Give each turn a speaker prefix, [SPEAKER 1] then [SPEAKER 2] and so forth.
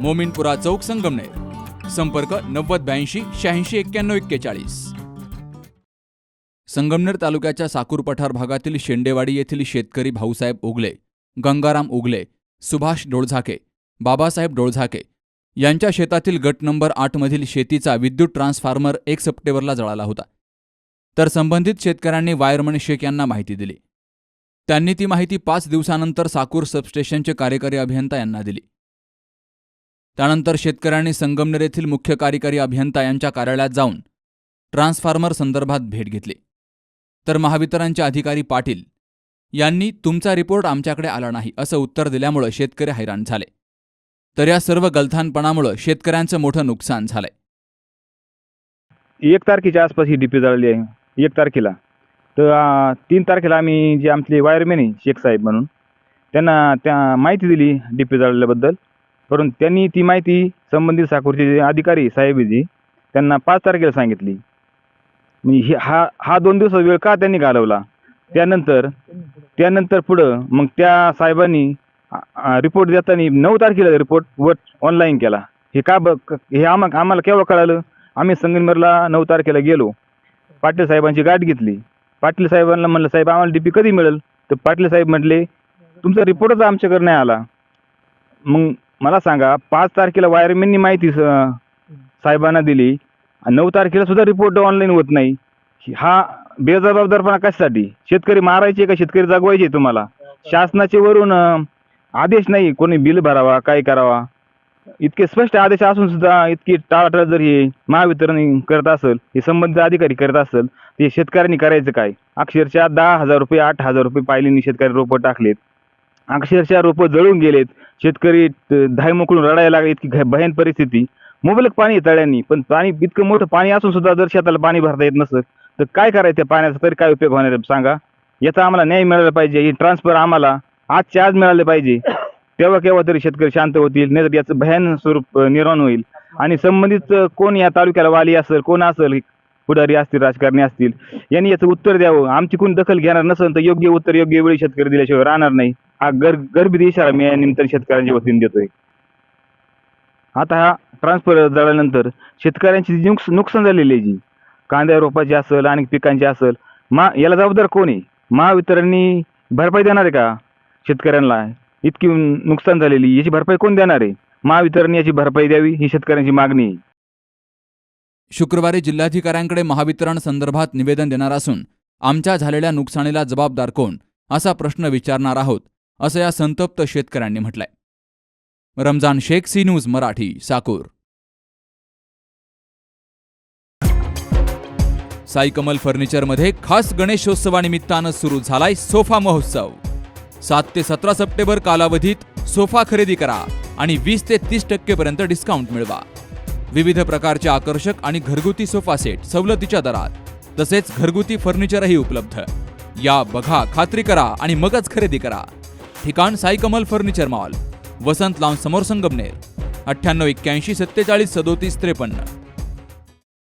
[SPEAKER 1] मोमिनपुरा चौक संगमनेर. संपर्क नव्वद ब्याऐंशी शहाऐंशी एक्क्याण्णव एक्केचाळीस. संगमनेर तालुक्याच्या साकूर पठार भागातील शेंडेवाडी येथील शेतकरी भाऊसाहेब उगले गंगाराम उगले सुभाष डोळझाके बाबासाहेब डोळझाके यांच्या शेतातील गट नंबर आठमधील शेतीचा विद्युत ट्रान्सफॉर्मर एक सप्टेंबरला जळाला होता. तर संबंधित शेतकऱ्यांनी वायरमन शेख यांना माहिती दिली. त्यांनी ती माहिती पाच दिवसानंतर साकूर सबस्टेशनचे कार्यकारी अभियंता यांना दिली. त्यानंतर शेतकऱ्यांनी संगमनेर येथील मुख्य कार्यकारी अभियंता यांच्या कार्यालयात जाऊन ट्रान्सफॉर्मर संदर्भात भेट घेतली. तर महावितरणचे अधिकारी पाटील यांनी तुमचा रिपोर्ट आमच्याकडे आला नाही असं उत्तर दिल्यामुळं शेतकरी हैराण झाले. तर या सर्व गलथानपणामुळं शेतकऱ्यांचं मोठं नुकसान झालंय.
[SPEAKER 2] एक तारखेच्या आसपास ही डीपी जळली आहे. एक तारखेला. तर तीन तारखेला आम्ही जे आमचे वायरमॅन आहे शेख साहेब म्हणून त्यांना त्या माहिती दिली डीपी जळल्याबद्दल परंतु त्यांनी ती माहिती संबंधित साखरचे जे अधिकारी साहेबजी त्यांना पाच तारखेला सांगितली. म्हणजे ही हा हा दोन दिवस वेळ का त्यांनी घालवला? त्यानंतर त्यानंतर पुढं मग त्या साहेबांनी रिपोर्ट देताना नऊ तारखेला रिपोर्ट वर ऑनलाईन केला. हे का ब हे आम्हा आम्हाला केव्हा कळालं? आम्ही संगमनेरला नऊ तारखेला गेलो. पाटील साहेबांची गाठ घेतली. पाटील साहेबांना म्हणलं साहेब आम्हाला डीपी कधी मिळेल? तर पाटील साहेब म्हटले तुमचा रिपोर्टच आमच्याकडे नाही आला. मग मला सांगा पाच तारखेला वायरमॅननी माहिती स- साहेबांना दिली. आणि नऊ तारखेला सुद्धा रिपोर्ट ऑनलाईन होत नाही. हा बेजबाबदारपणा कशासाठी? शेतकरी मारायचे का शेतकरी जगवायचे तुम्हाला? शासनाचे वरून अं, आदेश नाही. कोणी बिल भरावा काय करावा? इतके स्पष्ट आदेश असून सुद्धा इतकी टाळाटाळ जर हे महावितरण करत असेल हे संबंधित अधिकारी करत असेल ते शेतकऱ्यांनी करायचं काय? अक्षरशः दहा हजार रुपये आठ हजार रुपये पायलीनी शेतकरी रोपं टाकलेत. अक्षरशः रोपं जळून गेलेत. शेतकरी धाय मोकळून रडायला लागले इतकी भयान परिस्थिती. मुबलक पाणी आहे तळ्यांनी पण पाणी इतकं मोठं पाणी असून सुद्धा जर शेताला पाणी भरता येत नसतं तर काय करायचं त्या पाण्याचा? तरी काय उपयोग होणार सांगा. याचा आम्हाला न्याय मिळाला पाहिजे. हे ट्रान्सफर आम्हाला आजच्या आज मिळाले पाहिजे. तेव्हा केव्हा तरी शेतकरी शांत होतील नाही तर याचं भयान स्वरूप निर्माण होईल. आणि संबंधित कोण या तालुक्याला वाली असेल कोण असेल पुढारी असतील राजकारणी असतील यांनी याचं उत्तर द्यावं. आमची कोण दखल घेणार नसेल तर योग्य उत्तर योग्य वेळी शेतकरी दिल्याशिवाय राहणार नाही. हा गर गर्भित इशारा मी या शेतकऱ्यांच्या वतीने देतोय. आता हा ट्रान्सफर झाल्यानंतर शेतकऱ्यांची जी नुकस नुकसान झालेली आहे जी कांद्या रोपाची असेल आणि पिकांची असेल मा याला जबाबदार कोण आहे? महावितरणनी भरपाई देणार आहे का शेतकऱ्यांना? इतकी नुकसान झालेली याची भरपाई कोण देणार आहे? महावितरण याची भरपाई द्यावी ही शेतकऱ्यांची मागणी आहे.
[SPEAKER 1] शुक्रवारी जिल्हाधिकाऱ्यांकडे महावितरण संदर्भात निवेदन देणार असून आमच्या झालेल्या नुकसानीला जबाबदार कोण? असा प्रश्न विचारणार आहोत. असं या संतप्त शेतकऱ्यांनी म्हटलंय. Ramzan Shaikh C news Marathi Sakur. Sai Kamal फर्निचरमध्ये खास गणेशोत्सवानिमित्तानं सुरू झालाय सोफा महोत्सव. सात ते सतरा सप्टेंबर कालावधीत सोफा खरेदी करा आणि वीस ते तीस टक्केपर्यंत डिस्काउंट मिळवा. विविध प्रकारचे आकर्षक आणि घरगुती सोफा सेट सवलतीच्या दरात. तसेच घरगुती फर्निचरही उपलब्ध. या बघा खात्री करा आणि मगच खरेदी करा. ठिकाण Sai Kamal furniture mall Vasant lawn समोर संगमनेर अठ्ठ्याण्णव एक्क्याऐंशी सत्तेचाळीस सदोतीस त्रेपन्न.